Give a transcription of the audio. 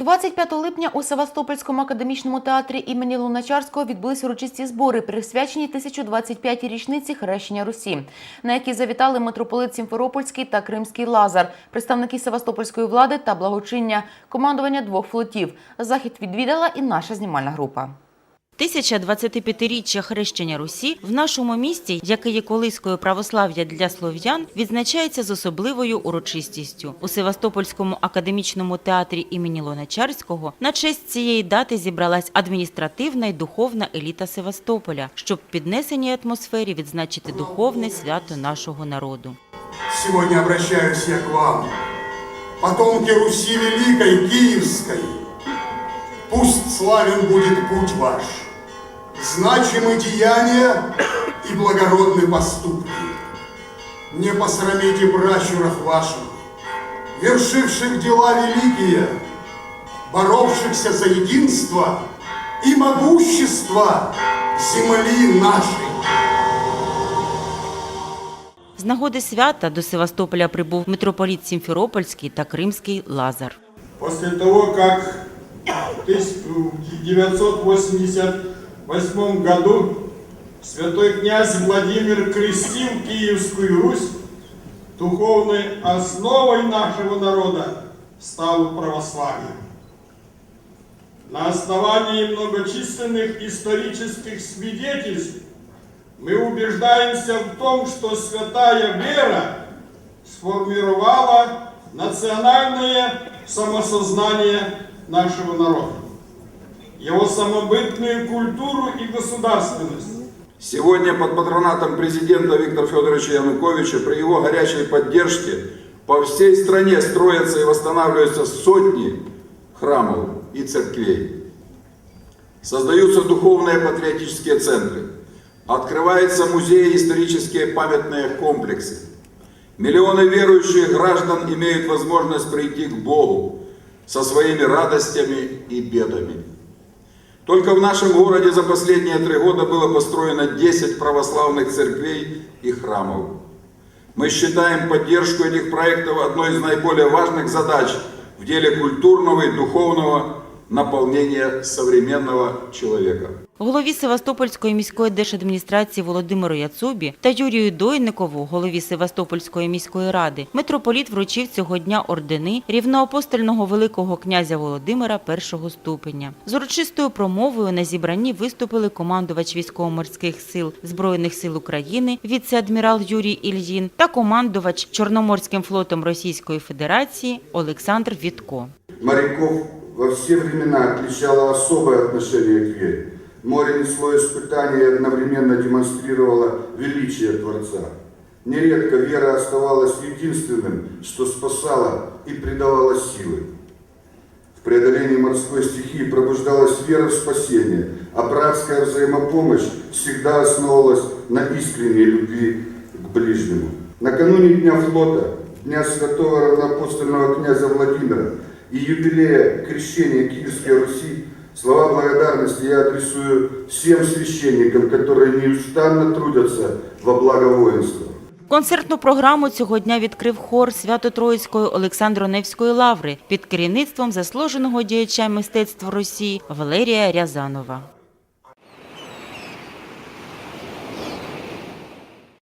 25 липня у Севастопольському академічному театрі імені Луначарського відбулись урочисті збори, присвячені 1025-й річниці хрещення Русі, на які завітали митрополит Сімферопольський та Кримський Лазар, представники Севастопольської влади та благочиння, командування двох флотів. Захід відвідала і наша знімальна група. 1025-річчя хрещення Русі в нашому місті, яке є колискою православ'я для слов'ян, відзначається з особливою урочистістю. У Севастопольському академічному театрі імені Лоначарського на честь цієї дати зібралась адміністративна і духовна еліта Севастополя, щоб в піднесеній атмосфері відзначити духовне свято нашого народу. Сегодня обращаюсь я к вам, потомки Руси Великой, Киевской. Пусть славен будет путь ваш, значимы деяния и благородны поступки. Не посрамите пращуров ваших, вершивших дела великие, боровшихся за единство и могущество земли нашей. З нагоди свята до Севастополя прибув митрополіт Сімферопольський та Кримський Лазар. После того, как в 1988 году святой князь Владимир крестил Киевскую Русь, духовной основой нашего народа стало православие. На основании многочисленных исторических свидетельств мы убеждаемся в том, что святая вера сформировала национальное самосознание нашего народа, его самобытную культуру и государственность. Сегодня под патронатом президента Виктора Федоровича Януковича при его горячей поддержке по всей стране строятся и восстанавливаются сотни храмов и церквей. Создаются духовные патриотические центры. Открываются музеи и исторические памятные комплексы. Миллионы верующих граждан имеют возможность прийти к Богу со своими радостями и бедами. Только в нашем городе за последние три года было построено 10 православных церквей и храмов. Мы считаем поддержку этих проектов одной из наиболее важных задач в деле культурного и духовного наполнения современного человека. Голові Севастопольської міської держадміністрації Володимиру Яцубі та Юрію Дойникову, голові Севастопольської міської ради, митрополіт вручив цього дня ордени рівноапостольного великого князя Володимира першого ступеня. З урочистою промовою на зібранні виступили командувач військово-морських сил Збройних сил України, віце-адмірал Юрій Ільїн та командувач Чорноморським флотом Російської Федерації Олександр Вітко. Моряков во все времена отличало особое отношение к вере. Море несло испытания и одновременно демонстрировало величие Творца. Нередко вера оставалась единственным, что спасало и придавало силы. В преодолении морской стихии пробуждалась вера в спасение, а братская взаимопомощь всегда основывалась на искренней любви к ближнему. Накануне Дня флота, Дня Святого Равноапостольного князя Владимира и юбилея крещения Киевской Руси, слова благодарности я адресую всем священникам, которые неустанно трудятся во благо воинства. Концертну програму цього дня відкрив хор Свято-Троїцької Олександро-Невської лаври під керівництвом заслуженого діяча мистецтва Росії Валерія Рязанова.